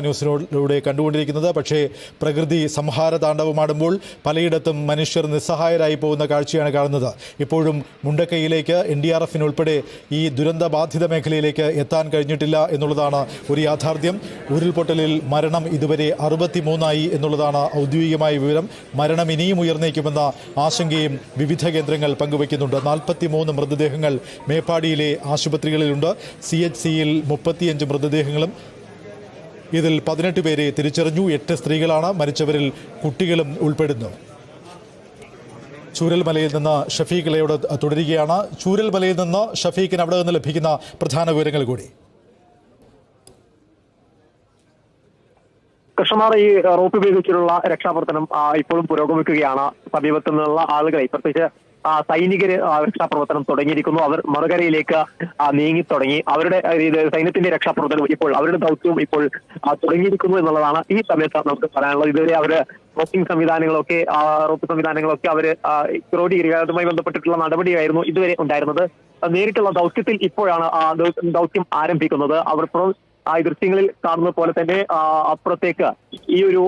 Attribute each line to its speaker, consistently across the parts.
Speaker 1: ന്യൂസിലൂടെ കണ്ടുകൊണ്ടിരിക്കുന്നത്. പക്ഷേ പ്രകൃതി സംഹാര താണ്ഡവമാടുമ്പോൾ പലയിടത്തും മനുഷ്യർ നിസ്സഹായരായി പോകുന്ന കാഴ്ചയാണ് കാണുന്നത്. ഇപ്പോഴും മുണ്ടക്കൈയിലേക്ക് എൻ ഡി ആർ എഫിനുൾപ്പെടെ ഈ ദുരന്ത ബാധിത മേഖലയിലേക്ക് എത്താൻ കഴിഞ്ഞിട്ടില്ല എന്നുള്ളതാണ് ഒരു യാഥാർത്ഥ്യം. ഉരുൾപൊട്ടലിൽ മരണം ഇതുവരെ അറുപത്തിമൂന്നായി എന്നുള്ളതാണ് ഔദ്യോഗികമായ വിവരം. മരണം ഇനിയും ഉയർന്നേക്കുമെന്ന ആശങ്കയും വിവിധ കേന്ദ്രങ്ങൾ പങ്കുവയ്ക്കുന്നുണ്ട്. നാൽപ്പത്തിമൂന്ന് മൃതദേഹങ്ങൾ മേപ്പാടിയിലെ ആശുപത്രികളിലുണ്ട്. സി എച്ച് സിയിൽ മുപ്പത്തിയഞ്ച് മൃതദേഹങ്ങളും ഇതിൽ പതിനെട്ട് പേരെ തിരിച്ചറിഞ്ഞു എട്ട് സ്ത്രീകളാണ് മരിച്ചവരിൽ കുട്ടികളും ഉൾപ്പെടുന്നു. ചൂരൽമലയിൽ നിന്ന് ഷഫീഖ് ഇളയോട് തുടരുകയാണ്. ചൂരൽമലയിൽ നിന്ന് ഷഫീഖിന് അവിടെ നിന്ന് ലഭിക്കുന്ന പ്രധാന വിവരങ്ങൾ കൂടി.
Speaker 2: കൃഷ്ണമാർ ഈ റോപ്പ് ഉപയോഗിച്ചിട്ടുള്ള രക്ഷാപ്രവർത്തനം ഇപ്പോഴും പുരോഗമിക്കുകയാണ്. സമീപത്തു നിന്നുള്ള ആളുകളെ പ്രത്യേകിച്ച് സൈനികര് ആ, രക്ഷാപ്രവർത്തനം തുടങ്ങിയിരിക്കുന്നു. അവർ മറുകരയിലേക്ക് നീങ്ങി തുടങ്ങി. അവരുടെ സൈന്യത്തിന്റെ രക്ഷാപ്രവർത്തനം ഇപ്പോൾ അവരുടെ ദൗത്യവും ഇപ്പോൾ തുടങ്ങിയിരിക്കുന്നു എന്നുള്ളതാണ് ഈ സമയത്ത് നമുക്ക് പറയാനുള്ളത്. ഇതുവരെ അവർ റോപ്പിംഗ് സംവിധാനങ്ങളൊക്കെ റോപ്പ് സംവിധാനങ്ങളൊക്കെ ആ, ക്രോഡീകരിക്കുന്നതുമായി ബന്ധപ്പെട്ടിട്ടുള്ള നടപടിയായിരുന്നു ഇതുവരെ ഉണ്ടായിരുന്നത്. നേരിട്ടുള്ള ദൗത്യത്തിൽ ഇപ്പോഴാണ് ദൗത്യം ആരംഭിക്കുന്നത്. അവർ ഈ ദൃശ്യങ്ങളിൽ കാണുന്നത് പോലെ തന്നെ അപ്പുറത്തേക്ക് ഈ ഒരു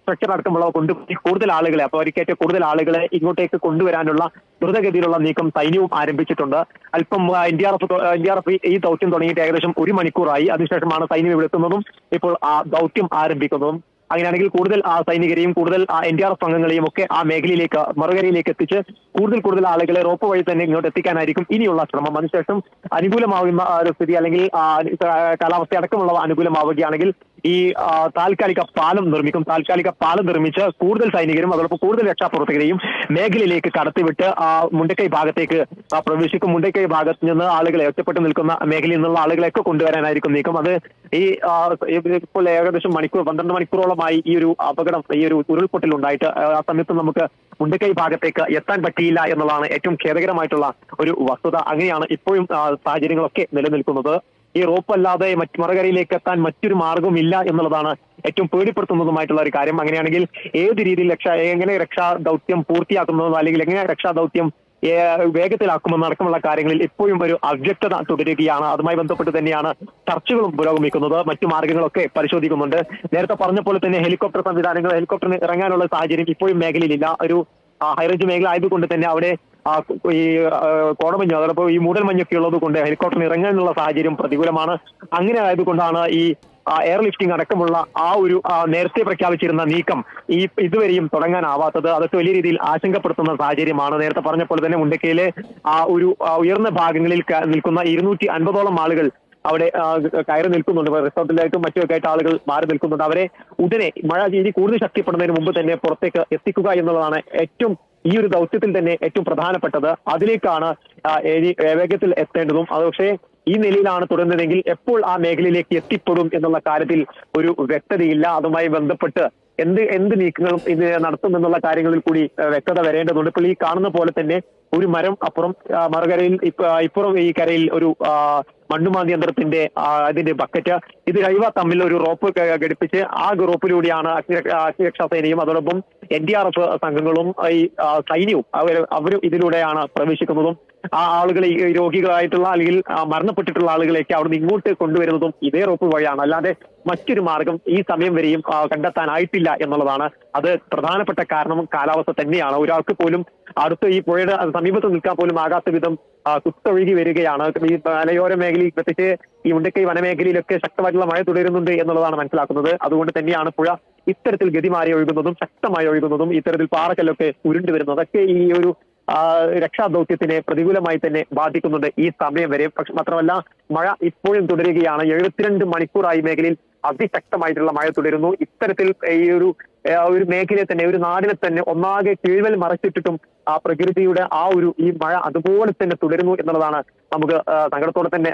Speaker 2: സ്ട്രക്ചർ അടക്കമുള്ളവ കൊണ്ടുപോയി കൂടുതൽ ആളുകളെ അപ്പൊ പരിക്കേറ്റ കൂടുതൽ ആളുകളെ ഇങ്ങോട്ടേക്ക് കൊണ്ടുവരാനുള്ള ദ്രുതഗതിയിലുള്ള നീക്കം സൈന്യവും ആരംഭിച്ചിട്ടുണ്ട്. അല്പം N D R F N D R F ഈ ദൗത്യം തുടങ്ങിയിട്ട് ഏകദേശം ഒരു മണിക്കൂറായി. അതിനുശേഷമാണ് സൈന്യം ഇവിടെ എത്തുന്നതും ഇപ്പോൾ ആ ദൗത്യം ആരംഭിക്കുന്നതും. അങ്ങനെയാണെങ്കിൽ കൂടുതൽ ആ സൈനികരെയും കൂടുതൽ എൻ ഡി ആർ എഫ് അംഗങ്ങളെയും ഒക്കെ ആ മേഖലയിലേക്ക് മറുകരയിലേക്ക് എത്തിച്ച് കൂടുതൽ കൂടുതൽ ആളുകളെ റോപ്പ് വഴി തന്നെ ഇങ്ങോട്ട് എത്തിക്കാനായിരിക്കും ഇനിയുള്ള ശ്രമം. അതിനുശേഷം അനുകൂലമാകുന്ന ഒരു സ്ഥിതി അല്ലെങ്കിൽ കാലാവസ്ഥ അടക്കമുള്ളവ അനുകൂലമാവുകയാണെങ്കിൽ ഈ താൽക്കാലിക പാലം നിർമ്മിക്കും. താൽക്കാലിക പാലം നിർമ്മിച്ച് കൂടുതൽ സൈനികരും അതോടൊപ്പം കൂടുതൽ രക്ഷാപ്രവർത്തകരെയും മേഖലയിലേക്ക് കടത്തിവിട്ട് ആ മുണ്ടക്കൈ ഭാഗത്തേക്ക് പ്രവേശിക്കും. മുണ്ടക്കൈ ഭാഗത്ത് നിന്ന് ആളുകളെ ഒറ്റപ്പെട്ട് നിൽക്കുന്ന മേഖലയിൽ നിന്നുള്ള ആളുകളെയൊക്കെ കൊണ്ടുവരാനായിരിക്കും നീക്കം. അത് ഈ ഇപ്പോൾ ഏകദേശം മണിക്കൂർ പന്ത്രണ്ട് മണിക്കൂറോളമായി ഈ ഒരു അപകടം ഈ ഒരു ഉരുൾപൊട്ടൽ ഉണ്ടായിട്ട് ആ സമയത്ത് നമുക്ക് മുണ്ടക്കൈ ഭാഗത്തേക്ക് എത്താൻ പറ്റിയില്ല എന്നുള്ളതാണ് ഏറ്റവും ഖേദകരമായിട്ടുള്ള ഒരു വസ്തുത. അങ്ങനെയാണ് ഇപ്പോഴും സാഹചര്യങ്ങളൊക്കെ നിലനിൽക്കുന്നത്. ഈ റോപ്പ് അല്ലാതെ മറ്റ് മറുകരയിലേക്ക് എത്താൻ മറ്റൊരു മാർഗവും ഇല്ല എന്നുള്ളതാണ് ഏറ്റവും പേടിപ്പെടുത്തുന്നതുമായിട്ടുള്ള ഒരു കാര്യം. അങ്ങനെയാണെങ്കിൽ ഏത് രീതിയിൽ രക്ഷാ എങ്ങനെ രക്ഷാ ദൗത്യം പൂർത്തിയാക്കുന്നതോ അല്ലെങ്കിൽ എങ്ങനെ രക്ഷാ ദൗത്യം വേഗത്തിലാക്കുമെന്ന് അടക്കമുള്ള കാര്യങ്ങളിൽ ഇപ്പോഴും ഒരു അവ്യക്തത തുടരുകയാണ്. അതുമായി ബന്ധപ്പെട്ട് തന്നെയാണ് ചർച്ചകളും പുരോഗമിക്കുന്നത്. മറ്റു മാർഗങ്ങളൊക്കെ പരിശോധിക്കുന്നുണ്ട്. നേരത്തെ പറഞ്ഞ പോലെ തന്നെ ഹെലികോപ്റ്റർ സംവിധാനങ്ങൾ ഹെലികോപ്റ്ററിന് ഇറങ്ങാനുള്ള സാഹചര്യം ഇപ്പോഴും മേഖലയിലില്ല. ഒരു ഹൈറേഞ്ച് മേഖല ആയതുകൊണ്ട് തന്നെ അവിടെ ആ, ഈ കോടമഞ്ഞ് അതോടൊപ്പം ഈ മൂടൽമഞ്ഞൊക്കെ ഉള്ളത് കൊണ്ട് ഹെലികോപ്റ്ററിന് ഇറങ്ങാനുള്ള സാഹചര്യം പ്രതികൂലമാണ്. അങ്ങനെ ആയതുകൊണ്ടാണ് ഈ എയർ ലിഫ്റ്റിംഗ് അടക്കമുള്ള ആ ഒരു നേരത്തെ പ്രഖ്യാപിച്ചിരുന്ന നീക്കം ഈ ഇതുവരെയും തുടങ്ങാനാവാത്തത് അതൊക്കെ വലിയ രീതിയിൽ ആശങ്കപ്പെടുത്തുന്ന സാഹചര്യമാണ്. നേരത്തെ പറഞ്ഞ പോലെ തന്നെ മുണ്ടക്കയിലെ ആ ഒരു ഉയർന്ന ഭാഗങ്ങളിൽ നിൽക്കുന്ന ഇരുന്നൂറ്റി അൻപതോളം ആളുകൾ അവിടെ കയറി നിൽക്കുന്നുണ്ട്. റിസോർട്ടിലായിട്ടും മറ്റൊക്കെ ആയിട്ട് ആളുകൾ മാറി നിൽക്കുന്നുണ്ട്. അവരെ ഉടനെ മഴ ഇനി കൂടുതൽ ശക്തിപ്പെടുന്നതിന് മുമ്പ് തന്നെ പുറത്തേക്ക് എത്തിക്കുക എന്നുള്ളതാണ് ഏറ്റവും ഈ ഒരു ദൗത്യത്തിൽ തന്നെ ഏറ്റവും പ്രധാനപ്പെട്ടത് അതിലേക്കാണ് വേഗത്തിൽ എത്തേണ്ടതും. അത് പക്ഷേ ഈ നിലയിലാണ് തുടരുന്നതെങ്കിൽ എപ്പോൾ ആ മേഖലയിലേക്ക് എത്തിപ്പെടും എന്നുള്ള കാര്യത്തിൽ ഒരു വ്യക്തതയില്ല. അതുമായി ബന്ധപ്പെട്ട് എന്ത് എന്ത് നീക്കങ്ങളും ഇത് നടത്തും എന്നുള്ള കാര്യങ്ങളിൽ കൂടി വ്യക്തത വരേണ്ടതുണ്ട്. ഇപ്പോൾ ഈ കാണുന്ന പോലെ തന്നെ ഒരു മരം അപ്പുറം മറുകരയിൽ ഇപ്പുറം ഈ കരയിൽ ഒരു മണ്ണുമാന്തി യന്ത്രത്തിന്റെ അതിന്റെ ബക്കറ്റ്. ഇത് കഴിവ തമ്മിൽ ഒരു റോപ്പ് ഘടിപ്പിച്ച് ആ റോപ്പിലൂടെയാണ് അഗ്നിരക്ഷ- സേനയും അതോടൊപ്പം എൻ ഡി ആർ എഫ് സംഘങ്ങളും ഈ സൈന്യവും അവർ അവരും ഇതിലൂടെയാണ് പ്രവേശിക്കുന്നതും. ആ ആളുകളെ രോഗികളായിട്ടുള്ള അല്ലെങ്കിൽ മരണപ്പെട്ടിട്ടുള്ള ആളുകളെയൊക്കെ അവിടുന്ന് ഇങ്ങോട്ട് കൊണ്ടുവരുന്നതും ഇതേ റോപ്പ് വഴിയാണ്. അല്ലാതെ മറ്റൊരു മാർഗം ഈ സമയം വരെയും കണ്ടെത്താനായിട്ടില്ല എന്നുള്ളതാണ്. അത് പ്രധാനപ്പെട്ട കാരണം കാലാവസ്ഥ തന്നെയാണ്. ഒരാൾക്ക് പോലും അടുത്ത് ഈ പുഴയുടെ സമീപത്ത് നിൽക്കാൻ പോലും ആകാത്ത വിധം കുത്തൊഴുകി വരികയാണ്. ഈ മലയോര മേഖലയിൽ പ്രത്യേകിച്ച് ഈ ഉണ്ടക്കൈ വനമേഖലയിലൊക്കെ ശക്തമായിട്ടുള്ള മഴ തുടരുന്നുണ്ട് എന്നുള്ളതാണ് മനസ്സിലാക്കുന്നത്. അതുകൊണ്ട് തന്നെയാണ് പുഴ ഇത്തരത്തിൽ ഗതിമാറി ഒഴുകുന്നതും ശക്തമായി ഒഴുകുന്നതും ഇത്തരത്തിൽ പാറക്കല്ലൊക്കെ ഉരുണ്ടി വരുന്നത് അതൊക്കെ ഈ ഒരു രക്ഷാദൗത്യത്തിനെ പ്രതികൂലമായി തന്നെ ബാധിക്കുന്നുണ്ട് ഈ സമയം വരെ. പക്ഷെ മാത്രമല്ല മഴ ഇപ്പോഴും തുടരുകയാണ്. എഴുപത്തിരണ്ട് മണിക്കൂറായി മേഖലയിൽ അതിശക്തമായിട്ടുള്ള മഴ തുടരുന്നു. ഇത്തരത്തിൽ ഈ ഒരു ഒരു മേഖലയെ തന്നെ ഒരു നാടിനെ തന്നെ ഒന്നാകെ കീഴ്വൽ മറച്ചിട്ടിട്ടും ആ പ്രകൃതിയുടെ ആ ഒരു ഈ മഴ അതുപോലെ തന്നെ തുടരുന്നു എന്നുള്ളതാണ് നമുക്ക് സങ്കടത്തോടെ തന്നെ